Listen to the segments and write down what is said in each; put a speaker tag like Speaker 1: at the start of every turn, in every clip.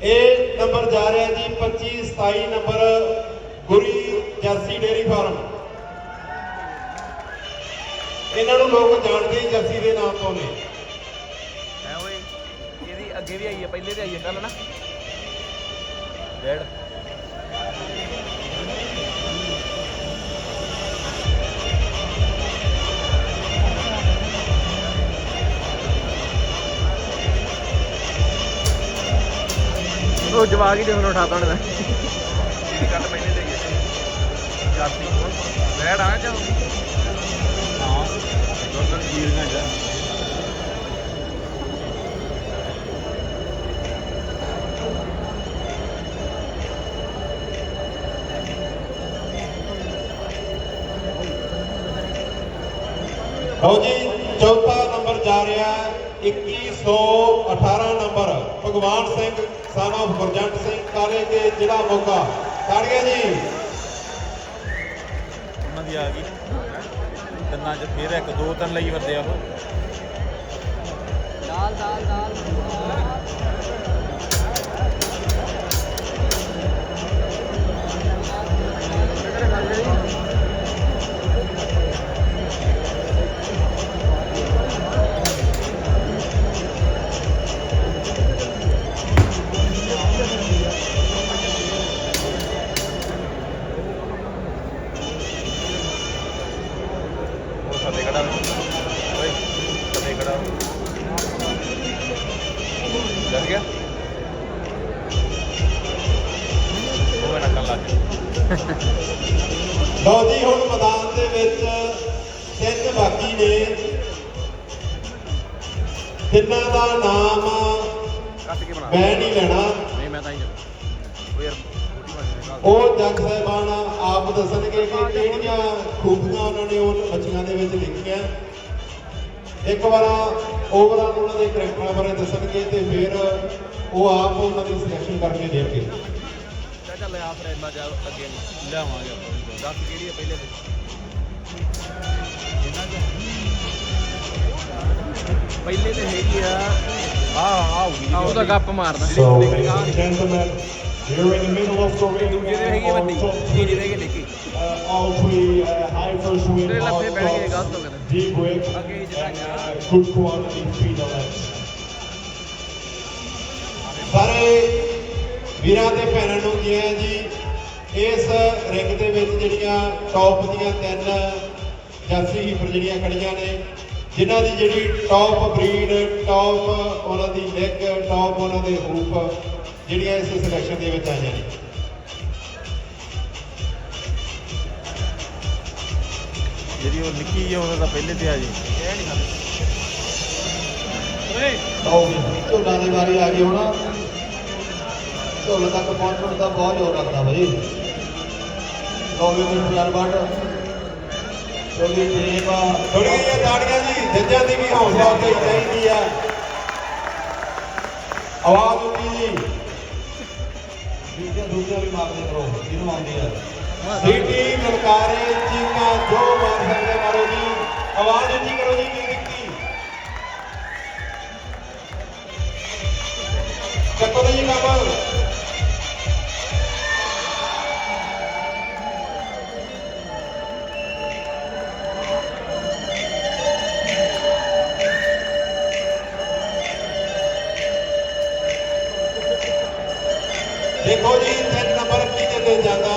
Speaker 1: ਇਹ ਨੰਬਰ ਜਾ ਰਿਹਾ ਜੀ 25 27 number Guri jersey dairy farm. ਇਹਨਾਂ ਨੂੰ ਲੋਕ ਜਾਣਦੇ ਹੀ ਜਰਸੀ ਦੇ ਨਾਮ ਤੋਂ ਨੇ
Speaker 2: ਐ ਓਏ, ਇਹਦੀ ਅੱਗੇ ਵੀ ਆਈ ਹੈ, ਪਹਿਲੇ ਵੀ ਆਈ ਹੈ ਕੱਲ ਨਾ। ਡੈਡ ਉਹ ਜਵਾਗ ਹੀ ਦੇ ਹੁਣ ਉਠਾਤਾ ਉਹਨੇ ਕੱਲ ਪਹਿਲੇ ਤੇ। ਗਏ ਜਾਤੀ ਡੈਡ ਆ ਜਾ ਹਾਂ ਦੋਨਾਂ ਦੀ ਜਾ
Speaker 1: ਲਓ ਜੀ, ਚੌਥਾ ਨੰਬਰ ਜਾ ਰਿਹਾ ਹੈ 2118 ਨੰਬਰ, ਭਗਵਾਨ ਸਿੰਘ। Of ਗੁਰਜੰਟ ਸਿੰਘ ਕਾਲੇ ਕੇ ਜ਼ਿਲ੍ਹਾ ਮੋਗਾ ਤਾੜੀਆਂ ਜੀ।
Speaker 2: ਉਹਨਾਂ ਦੀ ਆ ਗਈ। ਤਿੰਨਾਂ ਚ ਫੇਰ ਇੱਕ ਦੋ ਤਿੰਨ ਲਈ ਵਰਦੇ ਆ ਉਹ।
Speaker 3: ਦਾਲ ਦਾਲ ਦਾਲ
Speaker 2: ਕੱਲਾ
Speaker 1: ਲਓ ਜੀ ਹੁਣ ਮੈਦਾਨ ਦੇ ਵਿੱਚ ਤਿੰਨ ਬਾਕੀ ਨੇ। ਤਿੰਨਾਂ ਦਾ ਨਾਮ
Speaker 2: ਕੱਟ ਕੇ ਬਣਾ।
Speaker 1: ਮੈਂ ਨਹੀਂ ਲੈਣਾ।
Speaker 2: ਨਹੀਂ ਮੈਂ ਤਾਂ ਹੀ ਉਹ ਯਾਰ
Speaker 1: ਉਹ ਜੱਜ ਸਾਹਿਬਾਨ ਆਪ ਦੱਸਣਗੇ ਕਿ ਕਿਹੜੀਆਂ ਖੂਬੀਆਂ ਉਹਨਾਂ ਨੇ ਉਹ ਬੱਚੀਆਂ ਦੇ ਵਿੱਚ ਲਿਖੀਆਂ। ਇੱਕ ਵਾਰ ਓਵਰਆਲ ਉਹਨਾਂ ਦੇ ਕਰੈਕਟਰਾਂ ਬਾਰੇ ਦੱਸਣਗੇ ਤੇ ਫਿਰ ਉਹ ਆਪ ਉਹਨਾਂ ਦੀ ਸਿਲੈਕਸ਼ਨ ਕਰਕੇ ਦੇਣਗੇ।
Speaker 2: ਚੱਲ ਚੱਲ ਆ ਫਿਰ ਇੰਨਾ ਜਾ ਅੱਗੇ ਲਿਆਵਾਂਗੇ ਆਪਾਂ ਵੀ। ਦੱਸ ਕਿਹੜੀ ਹੈ ਪਹਿਲੇ ਤੇ ਇਹਨਾਂ ਚ ਪਹਿਲੇ ਤੇ ਹੈਗੀ ਆ ਆ ਆਉਗੀ
Speaker 3: ਉਹ ਤਾਂ ਗੱਪ ਮਾਰਦਾ
Speaker 1: So, ladies and gentlemen, we're in the middle of the ring.
Speaker 2: ਦੂਜੇ ਤੇ ਹੈਗੀ ਆ ਵੱਡੀ ਤੀਜੀ ਤੇ ਹੈਗੀ ਨਿੱਕੀ
Speaker 1: Uh, all three uh, high first win,
Speaker 3: ਤੇਰੇ ਲੱਫੇ
Speaker 1: hard
Speaker 3: ਪੈਣਗੇ,
Speaker 1: cross,
Speaker 3: ਗਲਤ ਹੋ ਗਏ।
Speaker 1: deep break,
Speaker 3: ਅੱਗੇ
Speaker 1: and
Speaker 3: ਜਿਹੜਾ
Speaker 1: uh, good quality speed on that. ਸਾਰੇ ਵੀਰਾਂ ਤੇ ਭੈਣਾਂ ਨੂੰ ਜੀ ਆਇਆਂ ਜੀ? ਇਸ ਰਿੰਗ ਦੇ ਵਿੱਚ ਜਿਹੜੀਆਂ ਟੌਪ ਦੀਆਂ ਤਿੰਨ ਜਰਸੀ ਹੀਫਰ ਜਿਹੜੀਆਂ ਖੜੀਆਂ ਨੇ ਜਿਨ੍ਹਾਂ ਦੀ ਜਿਹੜੀ ਟੌਪ ਬਰੀਡ ਟੌਪ ਉਹਨਾਂ ਦੀ ਲੈਗ ਟੌਪ ਉਹਨਾਂ ਦੇ ਹੂਪ ਜਿਹੜੀਆਂ ਇਸ ਸਿਲੈਕਸ਼ਨ ਦੇ ਵਿੱਚ ਆਈਆਂ ਨੇ।
Speaker 2: ਜਿਹੜੀ ਉਹ ਨਿੱਕੀ ਆ ਉਹਦਾ ਤਾਂ ਪਹਿਲੇ ਤੇ ਆ ਜੀ। ਇਹ ਨਹੀਂ ਖਾਂਦੇ
Speaker 1: ਲਓ ਝੋਲਾ ਦੀ ਵਾਰੀ ਆ ਗਈ ਹੁਣ। ਝੋਲੇ ਤੱਕ ਪਹੁੰਚਣ ਦਾ ਬਹੁਤ ਜ਼ੋਰ ਲੱਗਦਾ ਲਓ ਵੀ ਮੈਨੂੰ ਯਾਰ ਬਾਟ ਕਿਉਂਕਿ ਟੀਮ ਥੋੜੀ ਜਿਹੀ ਤਾੜੀਆਂ ਜੀ ਜੱਜਾਂ ਦੀ ਵੀ ਹੌਸਲਾ ਉੱਤੇ ਚਾਹੀਦੀ ਆ। ਆਵਾਜ਼ ਉੱਚੀ ਜੀ। ਦੂਜਿਆਂ ਦੂਜਿਆਂ ਵੀ ਮਾਰਦੇ ਕਰੋ ਜਿਹਨੂੰ ਆਉਂਦੀ ਆ। ਸੀਟੀ ਲਲਕਾਰੇ ਚੀਕਾਂ ਜੋ ਮਾਰ ਸਕਦੇ ਮਾਰੋ ਜੀ। ਆਵਾਜ਼ ਉੱਚੀ ਕਰੋ ਜੀ ਦੇਖੋ ਜੀ ਤਿੰਨ ਨੰਬਰ ਕਿਹਦੇ ਤੇ ਜਾਂਦਾ?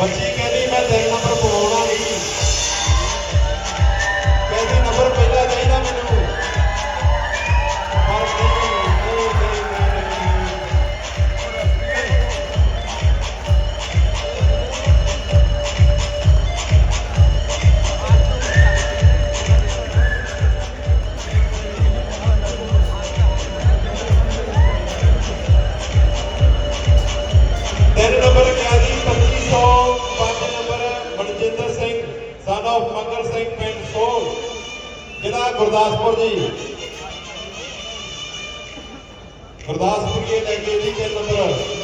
Speaker 1: ਬੱਚੀ ਜ਼ਿਲ੍ਹਾ ਗੁਰਦਾਸਪੁਰ ਜੀ। ਗੁਰਦਾਸਪੁਰ ਕੇ ਲੈ ਕੇ ਜੀ ਤਿੰਨ ਨੰਬਰ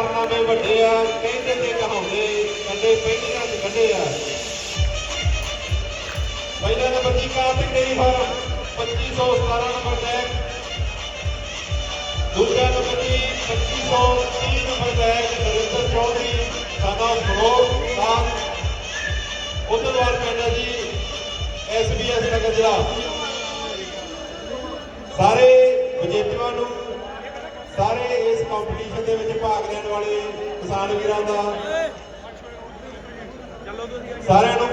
Speaker 1: ਕਾਰਨਾਮੇ ਵੱਡੇ ਆ ਕਹਿੰਦੇ ਤੇ ਕਹਾਉਂਦੇ ਕੰਡੇ ਪਹਿਲੀਆਂ ਚ ਕੱਢੇ ਆ। ਪਹਿਲਾ ਨੰਬਰ ਜੀ Kartik dairy farm 2517 number tag ਦੂਜਾ ਨੰਬਰ ਜੀ 2530 ਨੰਬਰ ਟੈਗ ਨਰਿੰਦਰ ਚੌਧਰੀ, ਸਾਡਾ ਫਰੋਗ ਸਾਹਿਬ ਉਧਰ ਵਾਰ ਪੈਂਦਾ ਜੀ ਐਸਬੀਐਸ ਨਗਰ ਜ਼ਿਲ੍ਹਾ। ਸਾਰੇ ਕੰਪੀਟੀਸ਼ਨ ਦੇ ਵਿੱਚ ਭਾਗ ਲੈਣ ਵਾਲੇ ਕਿਸਾਨ ਵੀਰਾਂ ਦਾ। ਸਾਰਿਆਂ ਨੂੰ